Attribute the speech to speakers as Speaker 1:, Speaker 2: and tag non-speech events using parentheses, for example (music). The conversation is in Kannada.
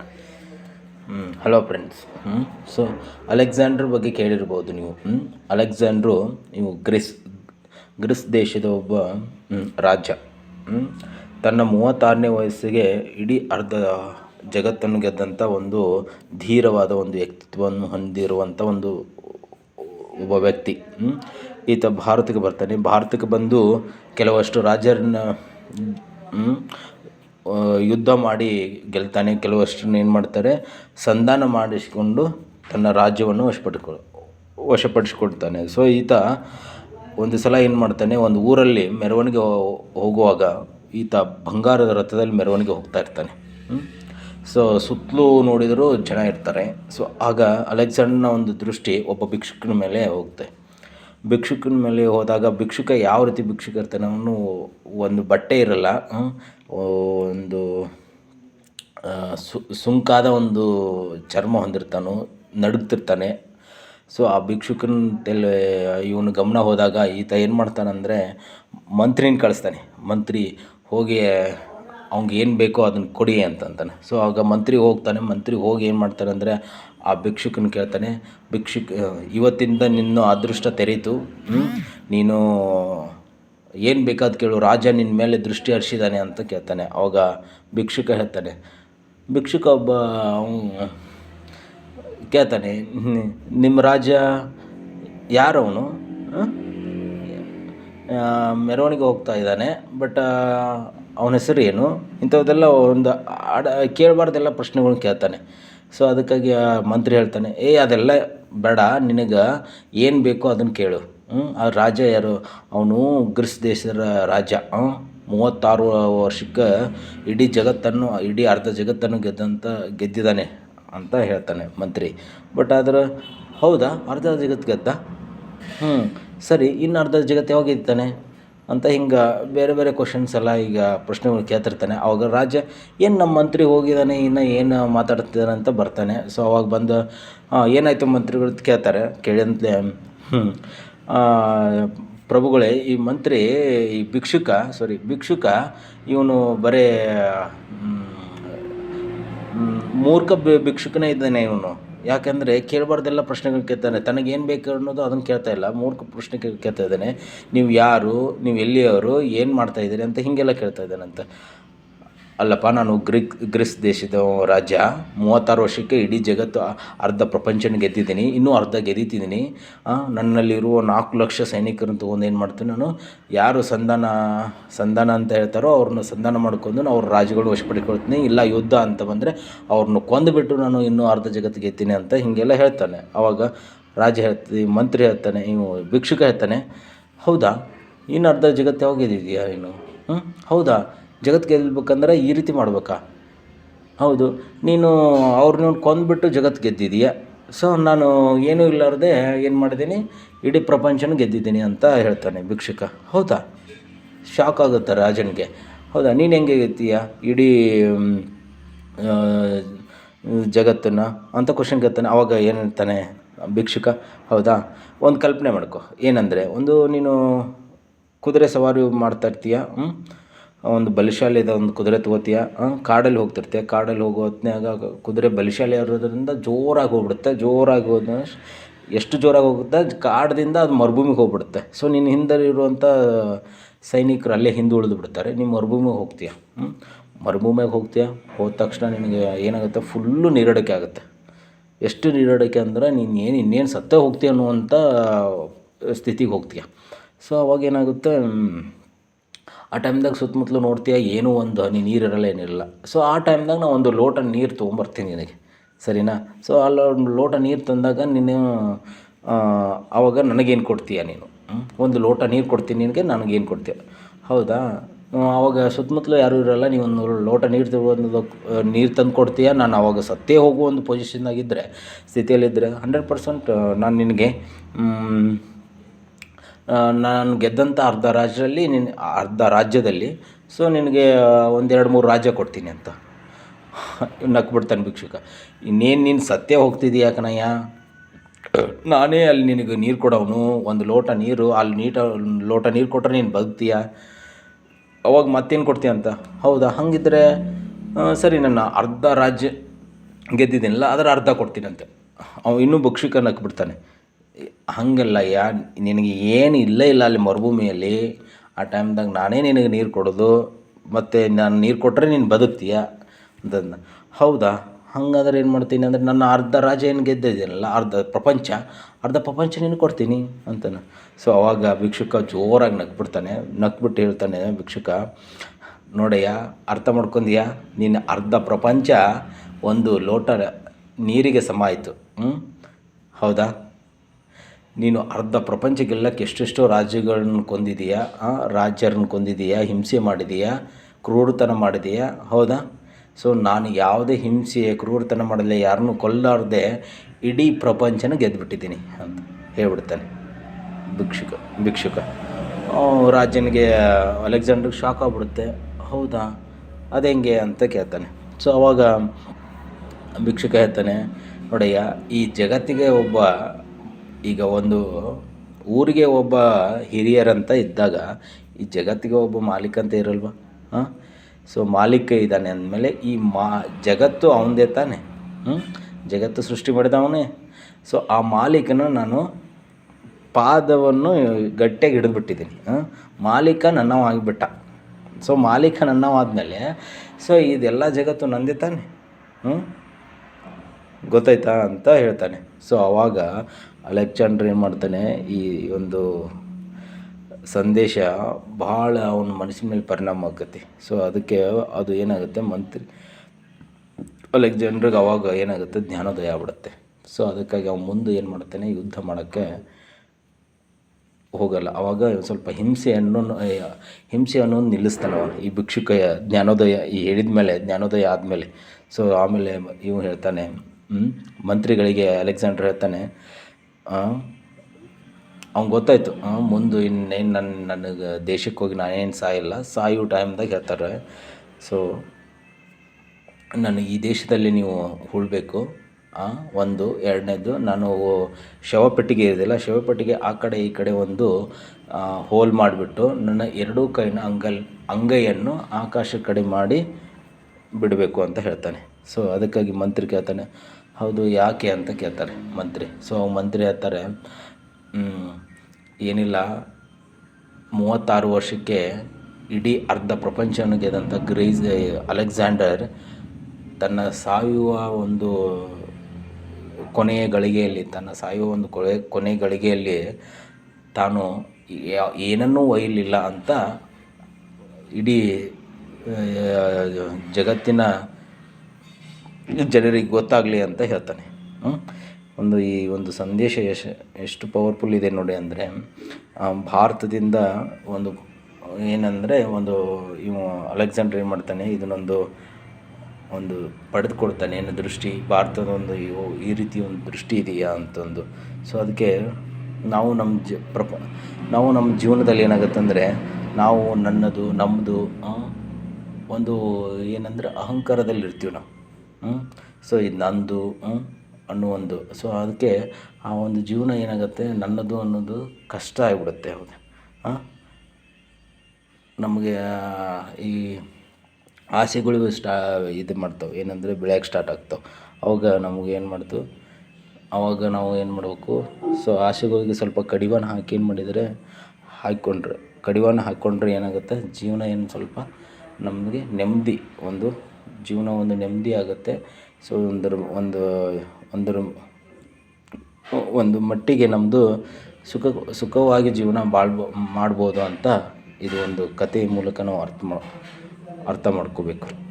Speaker 1: ಹ್ಞೂ ಹಲೋ ಫ್ರೆಂಡ್ಸ್ ಹ್ಞೂ ಸೊ ಅಲೆಕ್ಸಾಂಡ್ರ್ ಬಗ್ಗೆ ಕೇಳಿರ್ಬೋದು ನೀವು. ಹ್ಞೂ ಅಲೆಕ್ಸಾಂಡ್ರು ನೀವು ಗ್ರೀಸ್ ಗ್ರೀಸ್ ದೇಶದ ಒಬ್ಬ ರಾಜ. ತನ್ನ ಮೂವತ್ತಾರನೇ ವಯಸ್ಸಿಗೆ ಇಡೀ ಅರ್ಧ ಜಗತ್ತನ್ನು ಗೆದ್ದಂಥ ಒಂದು ಧೀರವಾದ ಒಂದು ವ್ಯಕ್ತಿತ್ವವನ್ನು ಹೊಂದಿರುವಂಥ ಒಂದು ಒಬ್ಬ ವ್ಯಕ್ತಿ. ಈತ ಭಾರತಕ್ಕೆ ಬರ್ತಾನೆ. ಭಾರತಕ್ಕೆ ಬಂದು ಕೆಲವಷ್ಟು ರಾಜರನ್ನ ಯುದ್ಧ ಮಾಡಿ ಗೆಲ್ತಾನೆ. ಕೆಲವಷ್ಟನ್ನು ಏನು ಮಾಡ್ತಾರೆ? ಸಂಧಾನ ಮಾಡಿಸಿಕೊಂಡು ತನ್ನ ರಾಜ್ಯವನ್ನು ವಶಪಡಿಸ್ಕೊ, ವಶಪಡಿಸ್ಕೊಳ್ತಾನೆ. ಸೊ ಈತ ಒಂದು ಸಲ ಏನು ಮಾಡ್ತಾನೆ? ಒಂದು ಊರಲ್ಲಿ ಮೆರವಣಿಗೆ ಹೋಗುವಾಗ ಈತ ಬಂಗಾರದ ರಥದಲ್ಲಿ ಮೆರವಣಿಗೆ ಹೋಗ್ತಾ ಇರ್ತಾನೆ. ಸೊ ಸುತ್ತಲೂ ನೋಡಿದರೂ ಜನ ಇರ್ತಾರೆ. ಸೊ ಆಗ ಅಲೆಕ್ಸಾಂಡರ್ನ ಒಂದು ದೃಷ್ಟಿ ಒಬ್ಬ ಭಿಕ್ಷುಕನ ಮೇಲೆ ಹೋಗುತ್ತೆ ಭಿಕ್ಷುಕನ ಮೇಲೆ ಹೋದಾಗ ಭಿಕ್ಷುಕ ಯಾವ ರೀತಿ ಭಿಕ್ಷುಕ ಇರ್ತಾನೆ ಅವನು ಒಂದು ಬಟ್ಟೆ ಇರಲ್ಲ ಒಂದು ಸುಂಕಾದ ಒಂದು ಚರ್ಮ ಹೊಂದಿರ್ತಾನೋ, ನಡುಗ್ತಿರ್ತಾನೆ. ಸೊ ಆ ಭಿಕ್ಷುಕನ ತಲೆ, ಇವನು ಗಮನ ಹೋದಾಗ ಈತ ಏನು ಮಾಡ್ತಾನಂದರೆ ಮಂತ್ರಿನ ಕಳಿಸ್ತಾನೆ. ಮಂತ್ರಿ, ಹೋಗಿ, ಅವ್ನಿಗೆ ಏನು ಬೇಕೋ ಅದನ್ನು ಕೊಡಿ ಅಂತ ಅಂತಾನೆ ಸೊ ಆಗ ಮಂತ್ರಿ ಹೋಗ್ತಾನೆ. ಮಂತ್ರಿ ಹೋಗಿ ಏನು ಮಾಡ್ತಾನೆ ಅಂದರೆ ಆ ಭಿಕ್ಷುಕನ ಕೇಳ್ತಾನೆ, ಭಿಕ್ಷುಕ, ಇವತ್ತಿಂದ ನಿನ್ನ ಅದೃಷ್ಟ ತೆರೀತು? ನೀನು ಏನು ಬೇಕಾದ ಕೇಳು, ರಾಜ ನಿನ್ನ ಮೇಲೆ ದೃಷ್ಟಿ ಹರಿಸಿದ್ದಾನೆ ಅಂತ ಕೇಳ್ತಾನೆ. ಅವಾಗ ಭಿಕ್ಷುಕ ಹೇಳ್ತಾನೆ, ಭಿಕ್ಷುಕ ಒಬ್ಬ ಕೇಳ್ತಾನೆ "ನಿ- ನಿಮ್ಮ ರಾಜ ಯಾರವನು? ಮೆರವಣಿಗೆ ಹೋಗ್ತಾ ಇದ್ದಾನೆ ಬಟ್ ಅವನ ಹೆಸರು ಏನು? ಇಂಥದ್ದೆಲ್ಲ ಒಂದು ಆಡ ಕೇಳಬಾರ್ದೆಲ್ಲ ಪ್ರಶ್ನೆಗಳನ್ನ ಕೇಳ್ತಾನೆ. ಸೊ ಅದಕ್ಕಾಗಿ ಆ ಮಂತ್ರಿ ಹೇಳ್ತಾನೆ, ಏ, ಅದೆಲ್ಲ ಬೇಡ, ನಿನಗೆ ಏನು ಬೇಕೋ ಅದನ್ನು ಕೇಳು. ಆ ರಾಜ ಯಾರು? ಅವನು ಗ್ರೀಸ್ ದೇಶದ ರಾಜ? ಮೂವತ್ತಾರು ವರ್ಷಕ್ಕೆ ಇಡೀ ಜಗತ್ತನ್ನು, ಇಡೀ ಅರ್ಧ ಜಗತ್ತನ್ನು ಗೆದ್ದಂತ, ಗೆದ್ದಿದ್ದಾನೆ ಅಂತ ಹೇಳ್ತಾನೆ ಮಂತ್ರಿ. ಬಟ್ ಆದ್ರೆ, ಹೌದಾ? ಅರ್ಧ ಜಗತ್ತು ಗೆದ್ದ? ಹ್ಞೂ ಸರಿ ಇನ್ನು ಅರ್ಧ ಜಗತ್ತು ಯಾವಾಗ ಅಂತ ಹಿಂಗೆ ಬೇರೆ ಬೇರೆ ಕ್ವಶನ್ಸ್ ಎಲ್ಲ ಈಗ ಪ್ರಶ್ನೆಗಳು ಕೇಳ್ತಿರ್ತಾನೆ. ಅವಾಗ ರಾಜ ಏನು ನಮ್ಮ ಮಂತ್ರಿ ಹೋಗಿದ್ದಾನೆ ಇನ್ನು ಏನು ಮಾತಾಡ್ತಿದ್ದಾನೆ ಅಂತ ಬರ್ತಾನೆ. ಸೊ ಅವಾಗ ಬಂದು "ಆ, ಏನಾಯಿತು ಮಂತ್ರಿಗಳು? ಕೇಳ್ತಾರೆ. ಕೇಳಿದಂತೆ ಹ್ಞೂ ಪ್ರಭುಗಳೇ ಈ ಮಂತ್ರಿ ಈ ಭಿಕ್ಷುಕ ಸಾರಿ ಭಿಕ್ಷುಕ ಇವನು ಬರೇ ಮೂರ್ಖ ಭಿಕ್ಷುಕನೇ ಇದ್ದಾನೆ ಇವನು. ಯಾಕಂದರೆ ಕೇಳಬಾರ್ದೆಲ್ಲ ಪ್ರಶ್ನೆಗಳು ಕೇಳ್ತಾನೆ. ತನಗೇನು ಬೇಕು ಅನ್ನೋದು ಅದನ್ನು ಕೇಳ್ತಾ ಇಲ್ಲ. ಮೂರ್ಖ ಪ್ರಶ್ನೆ ಕೇಳ್ತಾ ಇದ್ದಾನೆ. ನೀವು ಯಾರು? ನೀವು ಎಲ್ಲಿಯವರು? ಏನು ಮಾಡ್ತಾ ಇದ್ದೀರಿ? ಅಂತ ಹೀಗೆಲ್ಲ ಕೇಳ್ತಾ ಇದ್ದಾನಂತ. ಅಲ್ಲಪ್ಪ, ನಾನು ಗ್ರೀಕ್, ಗ್ರೀಸ್ ದೇಶದ ರಾಜ್ಯ. ಮೂವತ್ತಾರು ವರ್ಷಕ್ಕೆ ಇಡೀ ಜಗತ್ತು ಅರ್ಧ ಪ್ರಪಂಚನ ಗೆದ್ದಿದ್ದೀನಿ, ಇನ್ನೂ ಅರ್ಧ ಗೆದ್ದಿದ್ದೀನಿ ನನ್ನಲ್ಲಿರುವ ನಾಲ್ಕು ಲಕ್ಷ ಸೈನಿಕರನ್ನು ತೊಗೊಂಡು ಏನು ಮಾಡ್ತೀನಿ ನಾನು? ಯಾರು ಸಂಧಾನ ಸಂಧಾನ ಅಂತ ಹೇಳ್ತಾರೋ ಅವ್ರನ್ನ ಸಂಧಾನ ಮಾಡ್ಕೊಂಡು ನಾನು ಅವ್ರ ರಾಜ್ಯಗಳು ವಶಪಡಿಕೊಳ್ತೀನಿ. ಇಲ್ಲ ಯುದ್ಧ ಅಂತ ಬಂದರೆ ಅವ್ರನ್ನ ಕೊಂದುಬಿಟ್ಟು ನಾನು ಇನ್ನೂ ಅರ್ಧ ಜಗತ್ತು ಗೆದ್ದೀನಿ ಅಂತ ಹೀಗೆಲ್ಲ ಹೇಳ್ತಾನೆ. ಆವಾಗ ರಾಜ ಹೇಳ್ತೀನಿ ಮಂತ್ರಿ ಹೇಳ್ತಾನೆ, ಇವು ಭಿಕ್ಷುಕ ಹೇಳ್ತಾನೆ. ಹೌದಾ? ಇನ್ನು ಅರ್ಧ ಜಗತ್ತು ಯಾವಾಗ ಗೆದ್ದಿದೆಯಾ ಇನ್ನು? ಹ್ಞೂ ಹೌದಾ? ಜಗತ್ತು ಗೆಲ್ಬೇಕಂದ್ರೆ ಈ ರೀತಿ ಮಾಡ್ಬೇಕಾ? ಹೌದು. ನೀನು ಅವ್ರನ್ನ ಕೊಂದ್ಬಿಟ್ಟು ಜಗತ್ತು ಗೆದ್ದಿದೀಯ. ಸೊ ನಾನು ಏನೂ ಇಲ್ಲಾರ್ದೆ ಏನು ಮಾಡಿದ್ದೀನಿ? ಇಡೀ ಪ್ರಪಂಚನ ಗೆದ್ದಿದ್ದೀನಿ ಅಂತ ಹೇಳ್ತಾನೆ ಭಿಕ್ಷುಕ. ಹೌದಾ? ಶಾಕ್ ಆಗುತ್ತೆ ರಾಜನಿಗೆ. ಹೌದಾ? ನೀನು ಹೆಂಗೆ ಗೆದ್ದೀಯ? ಇಡೀ ಜಗತ್ತನ್ನ? ಅಂತ ಕ್ವಶನ್ ಕೇಳ್ತಾನೆ. ಅವಾಗ ಏನು ಹೇಳ್ತಾನೆ ಭಿಕ್ಷುಕ? ಹೌದಾ? ಒಂದು ಕಲ್ಪನೆ ಮಾಡ್ಕೊ. ಏನಂದರೆ, ಒಂದು ನೀನು ಕುದುರೆ ಸವಾರಿ ಮಾಡ್ತಾ ಇರ್ತೀಯ? ಒಂದು ಬಲಶಾಲಿದ ಒಂದು ಕುದುರೆ ತಗೋತೀಯ? ಕಾಡಲ್ಲಿ ಹೋಗ್ತಿರ್ತೀಯ. ಕಾಡಲ್ಲಿ ಹೋಗೋ ಹೊತ್ನ್ಯಾಗ ಕುದುರೆ ಬಲಶಾಲಿ ಇರೋದ್ರಿಂದ ಜೋರಾಗಿ ಹೋಗ್ಬಿಡುತ್ತೆ. ಜೋರಾಗಿ ಹೋದ ಎಷ್ಟು ಜೋರಾಗಿ ಹೋಗುತ್ತೆ? ಕಾಡದಿಂದ ಅದು ಮರುಭೂಮಿಗೆ ಹೋಗ್ಬಿಡುತ್ತೆ. ಸೊ ನಿನ್ನ ಹಿಂದೆ ಇರುವಂಥ ಸೈನಿಕರು ಅಲ್ಲೇ ಹಿಂದೆ ಉಳಿದು ಬಿಡ್ತಾರೆ. ನೀವು ಮರುಭೂಮಿಗೆ ಹೋಗ್ತೀಯ? ಮರುಭೂಮಿಗೆ ಹೋಗ್ತೀಯ. ಹೋದ ತಕ್ಷಣ ನಿನಗೆ ಏನಾಗುತ್ತೆ? ಫುಲ್ಲು ನೀರಡಿಕೆ ಆಗುತ್ತೆ. ಎಷ್ಟು ನೀರಡಿಕೆ ಅಂದ್ರೆ ನೀನು ಏನು ಇನ್ನೇನು ಸತ್ತೇ ಹೋಗ್ತೀಯ ಅನ್ನುವಂಥ ಸ್ಥಿತಿಗೆ ಹೋಗ್ತೀಯ. ಸೊ ಅವಾಗ ಏನಾಗುತ್ತೆ? ಆ ಟೈಮ್ದಾಗ ಸುತ್ತಮುತ್ತಲು ನೋಡ್ತೀಯ ಏನೂ ಒಂದು ಹನಿ ಇರಲ್ಲ ಏನಿರಲ್ಲ. ಸೊ ಆ ಟೈಮ್ದಾಗ ನಾನು ಒಂದು ಲೋಟ ನೀರು ತೊಗೊಂಬರ್ತೀನಿ ನಿನಗೆ. ಸರಿನಾ? ಸೊ ಅಲ್ಲಿ ಲೋಟ ನೀರು ತಂದಾಗ ನೀನು ಆವಾಗ ನನಗೇನು ಕೊಡ್ತೀಯ ನೀನು? ಒಂದು ಲೋಟ ನೀರು ಕೊಡ್ತೀನಿ ನಿನಗೆ, ನನಗೇನು ಕೊಡ್ತೀಯ? ಹೌದಾ? ಆವಾಗ ಸುತ್ತಮುತ್ತಲು ಯಾರೂ ಇರಲ್ಲ, ನೀವು ಒಂದು ಲೋಟ ನೀರು ತಗೊಂಡು ನೀರು ತಂದು ಕೊಡ್ತೀಯ? ನಾನು ಆವಾಗ ಸತ್ತೇ ಹೋಗೋ ಒಂದು ಪೊಸಿಷನ್ನಾಗಿದ್ದರೆ ಸ್ಥಿತಿಯಲ್ಲಿದ್ದರೆ ಹಂಡ್ರೆಡ್ ಪರ್ಸೆಂಟ್ ನಾನು ನಿನಗೆ ನಾನು ಗೆದ್ದಂಥ ಅರ್ಧ ರಾಜ್ಯದಲ್ಲಿ ನಿನ್ನ ಅರ್ಧ ರಾಜ್ಯದಲ್ಲಿ. ಸೊ ನಿನಗೆ ಒಂದೆರಡು ಮೂರು ರಾಜ್ಯ ಕೊಡ್ತೀನಿ ಅಂತ. (laughs) ನಕ್ಬಿಡ್ತಾನೆ ಭಿಕ್ಷುಕ. ಇನ್ನೇನು ನೀನು ಸತ್ಯ ಹೋಗ್ತಿದ್ದೀಯ ಕಣಯ್ಯ? ನಾನೇ ಅಲ್ಲಿ ನಿನಗೆ ನೀರು ಕೊಡೋನು, ಒಂದು ಲೋಟ ನೀರು, ಅಲ್ಲಿ ನೀಟ, ಲೋಟ ನೀರು ಕೊಟ್ಟರೆ ನೀನು ಬದುಕ್ತೀಯ? ಅವಾಗ ಮತ್ತೇನು ಕೊಡ್ತೀಯ ಅಂತ? ಹೌದಾ? ಹಾಗಿದ್ರೆ ಸರಿ, ನನ್ನ ಅರ್ಧ ರಾಜ್ಯ ಗೆದ್ದಿದ್ದೀನಲ್ಲ, ಅದರ ಅರ್ಧ ಕೊಡ್ತೀನಂತೆ. ಅವ ಇನ್ನೂ ಭಿಕ್ಷುಕ ನಕ್ಬಿಡ್ತಾನೆ ಹಾಗಲ್ಲ ಯಾ ನಿನಗೆ ಏನು ಇಲ್ಲೇ ಇಲ್ಲ ಅಲ್ಲಿ ಮರುಭೂಮಿಯಲ್ಲಿ. ಆ ಟೈಮ್ದಾಗ ನಾನೇ ನಿನಗೆ ನೀರು ಕೊಡೋದು, ಮತ್ತು ನಾನು ನೀರು ಕೊಟ್ಟರೆ ನೀನು ಬದುಕ್ತೀಯ? ಅಂತಂದ ಹೌದಾ? ಹಾಗಾದ್ರೆ ಏನು ಮಾಡ್ತೀನಿ ಅಂದರೆ ನನ್ನ ಅರ್ಧ ರಾಜ ಏನು ಗೆದ್ದಿದ್ದೀನಲ್ಲ ಅರ್ಧ ಪ್ರಪಂಚ ಅರ್ಧ ಪ್ರಪಂಚ ನೀನು ಕೊಡ್ತೀನಿ, ಅಂತಾನೆ. ಸೊ ಅವಾಗ ಭಿಕ್ಷುಕ ಜೋರಾಗಿ ನಗ್ಬಿಡ್ತಾನೆ ನಗ್ಬಿಟ್ಟು ಹೇಳ್ತಾನೆ ಭಿಕ್ಷುಕ, ನೋಡಯ್ಯ, ಅರ್ಥ ಮಾಡ್ಕೊಂಡ್ಯಾ? ನಿನ್ನ ಅರ್ಧ ಪ್ರಪಂಚ ಒಂದು ಲೋಟ ನೀರಿಗೆ ಸಮ ಆಯಿತು ಹೌದಾ? ನೀನು ಅರ್ಧ ಪ್ರಪಂಚ ಗೆಲ್ಲಕ್ಕೆ ಎಷ್ಟೆಷ್ಟೋ ರಾಜ್ಯಗಳನ್ನ ಕೊಂದಿದೀಯಾ ರಾಜ್ಯರನ್ನ ಕೊಂದಿದೀಯಾ, ಹಿಂಸೆ ಮಾಡಿದೀಯಾ, ಕ್ರೂರತನ ಮಾಡಿದೀಯಾ, ಹೌದಾ? ಸೊ ನಾನು ಯಾವುದೇ ಹಿಂಸೆ ಕ್ರೂರತನ ಮಾಡಲ್ಲ ಯಾರನ್ನೂ ಕೊಲ್ಲಾರ್ದೆ ಇಡೀ ಪ್ರಪಂಚನ ಗೆದ್ದುಬಿಟ್ಟಿದ್ದೀನಿ ಅಂತ ಹೇಳ್ಬಿಡ್ತಾನೆ ಭಿಕ್ಷುಕ ಭಿಕ್ಷುಕ. ರಾಜನಿಗೆ ಅಲೆಕ್ಸಾಂಡ್ರಿಗೆ ಶಾಕ್ ಆಗ್ಬಿಡುತ್ತೆ. ಹೌದಾ? ಅದೆಂಗೆ ಅಂತ ಕೇಳ್ತಾನೆ. ಸೊ ಅವಾಗ ಭಿಕ್ಷುಕ ಹೇಳ್ತಾನೆ, ನೋಡಯ್ಯ, ಈ ಜಗತ್ತಿಗೆ ಒಬ್ಬ ಈಗ ಒಂದು ಊರಿಗೆ ಒಬ್ಬ ಹಿರಿಯರಂತ ಇದ್ದಾಗ ಈ ಜಗತ್ತಿಗೆ ಒಬ್ಬ ಮಾಲೀಕ ಅಂತ ಇರಲ್ವ? ಹಾಂ? ಸೊ ಮಾಲೀಕ ಇದ್ದಾನೆ ಅಂದಮೇಲೆ ಈ ಮಾ, ಜಗತ್ತು ಅವನದೇ ತಾನೆ. ಹ್ಞೂ ಜಗತ್ತು ಸೃಷ್ಟಿ ಮಾಡಿದವನೇ. ಸೊ ಆ ಮಾಲೀಕನ ನಾನು ಪಾದವನ್ನು ಗಟ್ಟಿಯಾಗಿ ಹಿಡಿದ್ಬಿಟ್ಟಿದ್ದೀನಿ. ಮಾಲೀಕ ನನ್ನವಾಗಿಬಿಟ್ಟ. ಸೊ ಮಾಲೀಕ ನನ್ನವಾದಮೇಲೆ ಸೊ ಇದೆಲ್ಲ ಜಗತ್ತು ನಂದೇ ತಾನೆ. ಹ್ಞೂ ಗೊತ್ತಾಯ್ತಾ ಅಂತ ಹೇಳ್ತಾನೆ. ಸೊ ಆವಾಗ ಅಲೆಕ್ಸಾಂಡ್ರ್ ಏನು ಮಾಡ್ತಾನೆ, ಈ ಒಂದು ಸಂದೇಶ ಭಾಳ ಅವನ ಮನಸ್ಸಿನ ಮೇಲೆ ಪರಿಣಾಮ ಆಗುತ್ತೆ. ಸೊ ಅದಕ್ಕೆ ಅದು ಏನಾಗುತ್ತೆ, ಮಂತ್ರಿ ಅಲೆಕ್ಸಾಂಡ್ರಿಗೆ ಅವಾಗ ಏನಾಗುತ್ತೆ, ಜ್ಞಾನೋದಯ ಆಗ್ಬಿಡುತ್ತೆ. ಸೊ ಅದಕ್ಕಾಗಿ ಅವನು ಮುಂದೆ ಏನು ಮಾಡ್ತಾನೆ, ಯುದ್ಧ ಮಾಡೋಕ್ಕೆ ಹೋಗಲ್ಲ. ಅವಾಗ ಸ್ವಲ್ಪ ಹಿಂಸೆಯನ್ನು ಹಿಂಸೆ ಅನ್ನೋದು ನಿಲ್ಲಿಸ್ತಾನೆ ಅವನು. ಈ ಭಿಕ್ಷುಕ ಜ್ಞಾನೋದಯ, ಈ ಹೇಳಿದ ಮೇಲೆ, ಜ್ಞಾನೋದಯ ಆದಮೇಲೆ. ಸೊ ಆಮೇಲೆ ಇವು ಹೇಳ್ತಾನೆ ಮಂತ್ರಿಗಳಿಗೆ ಅಲೆಕ್ಸಾಂಡ್ರ್ ಹೇಳ್ತಾನೆ ಅವ್ನು ಗೊತ್ತಾಯ್ತು. ಮುಂದೆ ಇನ್ನೇನು ನನ್ನ ನನಗೆ ದೇಶಕ್ಕೆ ಹೋಗಿ ನಾನೇನು ಸಾಯಿಲ್ಲ. ಸಾಯೋ ಟೈಮ್ದಾಗ ಹೇಳ್ತಾರೆ. ಸೊ ನಾನು ಈ ದೇಶದಲ್ಲಿ ನೀವು ಉಳ್ಬೇಕು. ಒಂದು. ಎರಡನೇದು, ನಾನು ಶವಪೆಟ್ಟಿಗೆ ಇದೆಯಲ್ಲ ಶವಪೆಟ್ಟಿಗೆ ಆ ಕಡೆ ಈ ಕಡೆ ಒಂದು ಹೋಲ್ ಮಾಡಿಬಿಟ್ಟು ನನ್ನ ಎರಡೂ ಕೈನ ಅಂಗಲ್, ಅಂಗೈಯನ್ನು ಆಕಾಶ ಕಡೆ ಮಾಡಿ ಬಿಡಬೇಕು ಅಂತ ಹೇಳ್ತಾನೆ. ಸೊ ಅದಕ್ಕಾಗಿ ಮಂತ್ರಿ ಕೇಳ್ತಾನೆ ಹೌದು, ಯಾಕೆ ಅಂತ ಕೇಳ್ತಾರೆ ಮಂತ್ರಿ. ಸೊ ಮಂತ್ರಿ ಹೇಳ್ತಾರೆ ಏನಿಲ್ಲ. ಮೂವತ್ತಾರು ವರ್ಷಕ್ಕೆ ಇಡೀ ಅರ್ಧ ಪ್ರಪಂಚವನ್ನು ಗೆದ್ದಂಥ ಗ್ರೀಸ್ ಅಲೆಕ್ಸಾಂಡರ್ ತನ್ನ ಸಾಯುವ ಒಂದು ಕೊನೆಯ ಗಳಿಗೆಯಲ್ಲಿ, ತನ್ನ ಸಾಯುವ ಒಂದು ಕೊನೆ ಕೊನೆ ಗಳಿಗೆಯಲ್ಲಿ ತಾನು ಏನನ್ನೂ ಒಯ್ಯಲಿಲ್ಲ ಅಂತ ಇಡೀ ಜಗತ್ತಿನ ಜನರಿಗೆ ಗೊತ್ತಾಗಲಿ ಅಂತ ಹೇಳ್ತಾನೆ. ಒಂದು ಈ ಒಂದು ಸಂದೇಶ ಎಶ್ ಎಷ್ಟು ಪವರ್ಫುಲ್ ಇದೆ ನೋಡಿ ಅಂದರೆ ಭಾರತದಿಂದ ಒಂದು ಏನಂದರೆ ಒಂದು ಇವು ಅಲೆಕ್ಸಾಂಡರ್ ಏನು ಮಾಡ್ತಾನೆ, ಇದನ್ನೊಂದು ಒಂದು ಪಡೆದುಕೊಡ್ತಾನೆ ಏನು ದೃಷ್ಟಿ? ಭಾರತದ ಒಂದು ಈ ರೀತಿ ಒಂದು ದೃಷ್ಟಿ ಇದೆಯಾ ಅಂತಂದು. ಸೊ ಅದಕ್ಕೆ ನಾವು ನಮ್ಮ ಜ, ಪ್ರಪ, ನಾವು ನಮ್ಮ ಜೀವನದಲ್ಲಿ ಏನಾಗುತ್ತೆ ಅಂದರೆ, ನಾವು ನನ್ನದು ನಮ್ಮದು ಒಂದು ಏನಂದ್ರೆ ಅಹಂಕಾರದಲ್ಲಿ ಇರ್ತೀವಿ ನಾವು. ಸೊ ಇದು ನಂದು? ಅನ್ನೋ ಒಂದು. ಸೊ ಅದಕ್ಕೆ ಆ ಒಂದು ಜೀವನ ಏನಾಗುತ್ತೆ? ನನ್ನದು ಅನ್ನೋದು ಕಷ್ಟ ಆಗಿಬಿಡುತ್ತೆ ಹಾಂ ನಮಗೆ ಈ ಆಸೆಗಳು ಸ್ಟಾ, ಇದು ಮಾಡ್ತಾವೆ. ಏನಂದರೆ ಬೆಳೆಯೋಕ್ಕೆ ಸ್ಟಾರ್ಟ್ ಆಗ್ತಾವೆ. ಅವಾಗ ನಮಗೆ ಏನು ಮಾಡ್ತು? ಅವಾಗ ನಾವು ಏನು ಮಾಡಬೇಕು? ಸೊ ಆಸೆಗಳಿಗೆ ಸ್ವಲ್ಪ ಕಡಿವಾಣ ಹಾಕಿ ಏನು ಮಾಡಿದರೆ ಹಾಕ್ಕೊಂಡ್ರೆ. ಕಡಿವಾಣ ಹಾಕ್ಕೊಂಡ್ರೆ ಏನಾಗುತ್ತೆ? ಜೀವನ ಏನು ಸ್ವಲ್ಪ ನಮಗೆ ನೆಮ್ಮದಿ ಒಂದು ಜೀವನ ಒಂದು ನೆಮ್ಮದಿ ಆಗುತ್ತೆ. ಸೊ ಒಂದರ, ಒಂದು ಒಂದರ, ಒಂದು ಮಟ್ಟಿಗೆ ನಮ್ಮದು ಸುಖ, ಸುಖವಾಗಿ ಜೀವನ ಬಾಳ್ಬೋ, ಮಾಡ್ಬೋದು ಅಂತ ಇದು ಒಂದು ಕಥೆಯ ಮೂಲಕ ನಾವು ಅರ್ಥ ಮಾ, ಅರ್ಥ ಮಾಡ್ಕೋಬೇಕು.